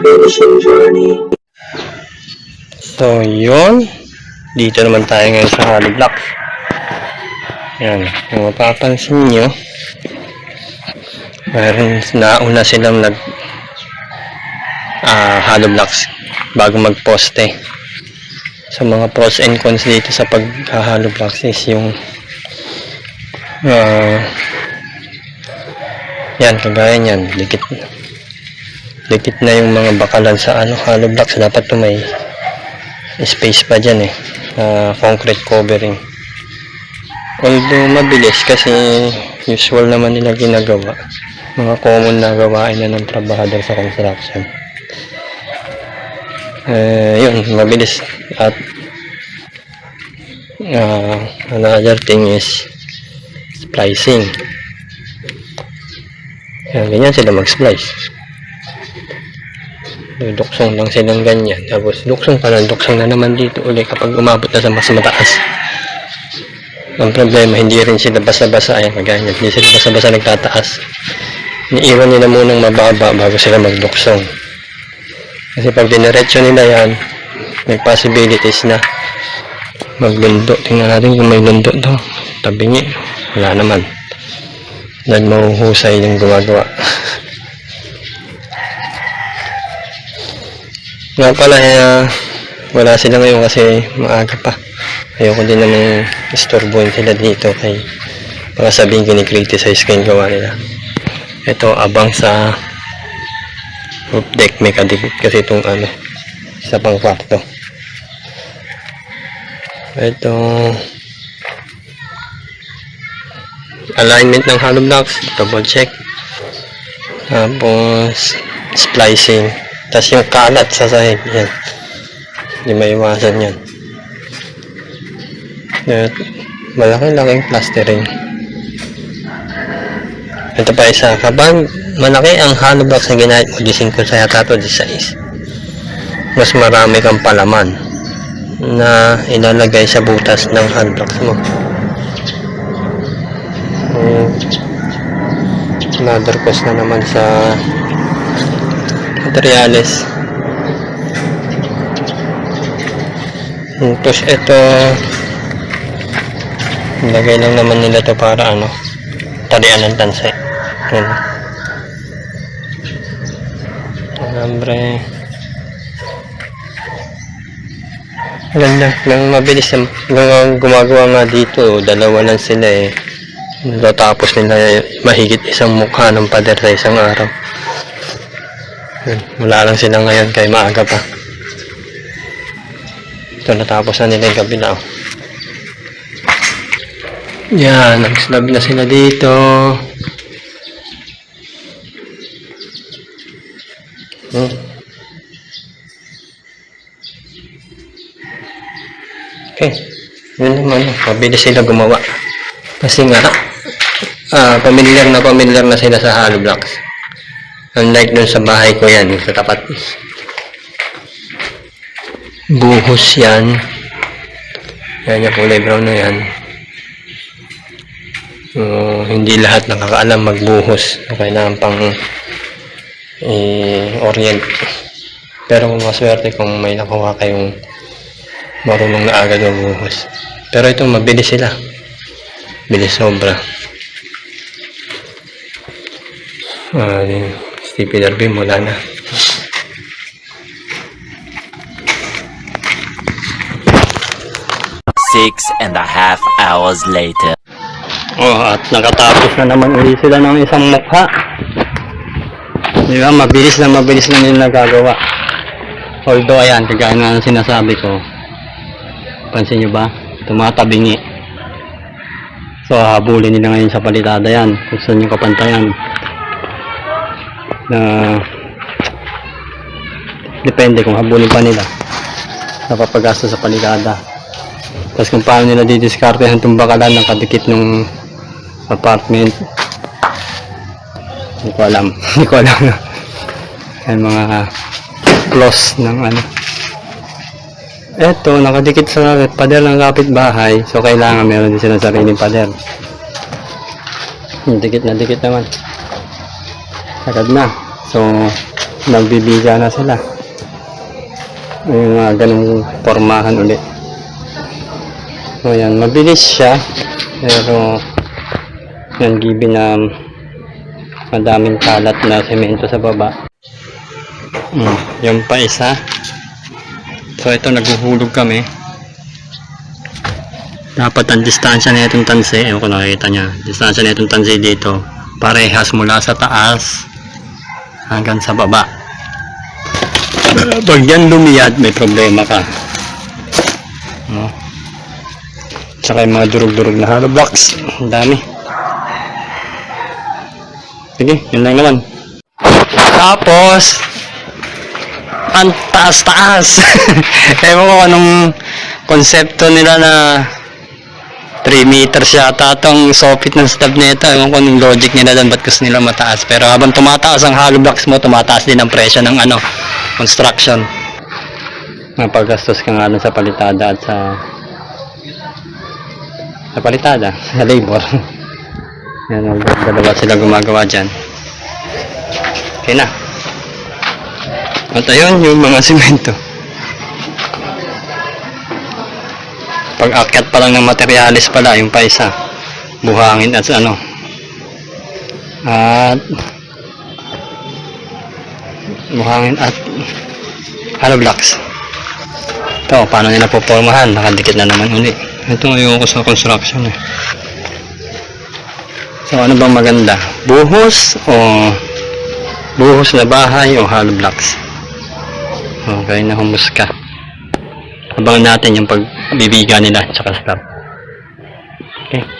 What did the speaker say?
Motivation Journey. So, yun. Dito naman tayo ngayon sa hollow blocks. Yan. Kung mapapansin nyo, mayroon nauna silang nag ah hollow blocks bago magposte. Sa mga pros and cons dito sa pag-hollow blocks is yung ah yan, kagaya niyan, dikit dikit na yung mga bakalan sa ano, hollow blocks. Dapat to may space pa dyan eh na concrete covering. Although mabilis kasi usual naman nila ginagawa. Mga common na gawain na ng trabahador sa construction. Eh yun mabilis. At ah, another thing is splicing. Yan, ganyan sila mag-splice duduksong lang silang ganyan. Tapos, duksong pa lang, duksong na naman dito uli kapag umabot na sa mas mataas. Ang problema, hindi rin sila basa-basa. Ayan, kagaya Hindi sila basa-basa nagtataas. Iniiwan nila munang mababa bago sila magduksong. Kasi pag diniretso nila yan, may possibilities na maglundo. Tingnan natin kung may lundo to. Tabingi. Wala naman. Dahil mahuhusay yung gumagawa. Nga pala, eh, wala sila ngayon kasi maaga pa. Ayoko din namang istorbohin sila dito kay baka sabihin ko ni-criticize ko yung gawa nila. Ito, abang sa roof deck may kadikit kasi itong ano, isa pang kwarto. Ito, alignment ng hollow blocks, double check. Tapos, splicing. Tapos yung kalat sa sahig, yan. Hindi maiwasan yan. Malaki-laking plastering. Ito pa isa. Kapag malaki ang hollow blocks na ginamit mo, di 5 sa yata to, di 6. Mas marami kang palaman na ilalagay sa butas ng hollow blocks mo. Hmm. Another cost na naman sa materials. Tapos ito nilagay lang naman nila to para ano talian ng tansay. Yan. Alambre. Ganda. Lang mabilis lang gumagawa nga dito. Dalawa lang sila eh. Natapos nila mahigit isang mukha ng pader sa isang araw. Wala lang sila ngayon kay maaga pa. Ito natapos na nila yung kabila. oh. Yan, nag-slab na sila dito. Hmm. Okay. Yun naman. Mabilis sila gumawa. Kasi nga, ah, familiar na familiar na sila sa hollow blocks. Unlike dun sa bahay ko yan, sa tapat. Buhos yan. Yan yung kulay brown na yan. Uh, hindi lahat nakakaalam magbuhos. Kailangan pang i-orient. Pero kung maswerte kung may nakuha kayong marunong na agad magbuhos. Pero ito mabilis sila. Bilis sobra. Ah, uh, Stevie Darby, wala na. Six and a half hours later. Oh, at nakatapos na naman uli sila ng isang mukha. Di ba? Mabilis na mabilis na nila nagagawa. Although, ayan, kagaya ng sinasabi ko. Pansin nyo ba? Tumatabingi. So, habulin nila ngayon sa palitada yan. Kung saan yung kapantayan. Na depende kung habulin pa nila sa papagasto sa palitada. Tapos kung paano nila didiskartehan itong bakalan ng kadikit ng apartment. Hindi ko alam. Hindi ko alam. Yan mga flaws ng ano. Eto, nakadikit sa pader ng kapitbahay. So, kailangan meron din silang sariling pader. Yung Dikit na dikit naman. Sagad na. So, Magbibiga na sila. Yung mga ganung formahan ulit. So yan, mabilis siya. Pero yan, given na madaming kalat na semento sa baba. Hmm, yung pa isa. So ito, naghuhulog kami. Dapat ang distansya na itong tansi, ewan ko nakikita niya, distansya na itong tansi dito, parehas mula sa taas hanggang sa baba. Pag yan lumiyad, may problema ka. No? Tsaka yung mga durug-durug na hollow blocks. Ang dami. Sige, yun lang naman. Tapos, ang taas-taas. Ewan ko anong konsepto nila na 3 meters yata itong soffit ng stab nito. Ewan ko anong logic nila doon, ba't gusto nila mataas. Pero habang tumataas ang hollow blocks mo, tumataas din ang presyo ng ano, construction. Napaggastos ka nga sa palitada at sa sa palitada, sa labor. Yan, dalawa sila gumagawa dyan. Okay na. At ayun, yung mga simento. Pag akyat pa lang ng materialis pala, yung pa isa. Buhangin at ano. At buhangin at hollow blocks. Ito, paano nila pupormahan? Nakadikit na naman uli. Ito ngayon ko sa construction eh. So ano bang maganda? Buhos o buhos na bahay o hollow blocks? Okay, nahumus ka. Abangan natin yung pagbibiga nila tsaka slab. Okay.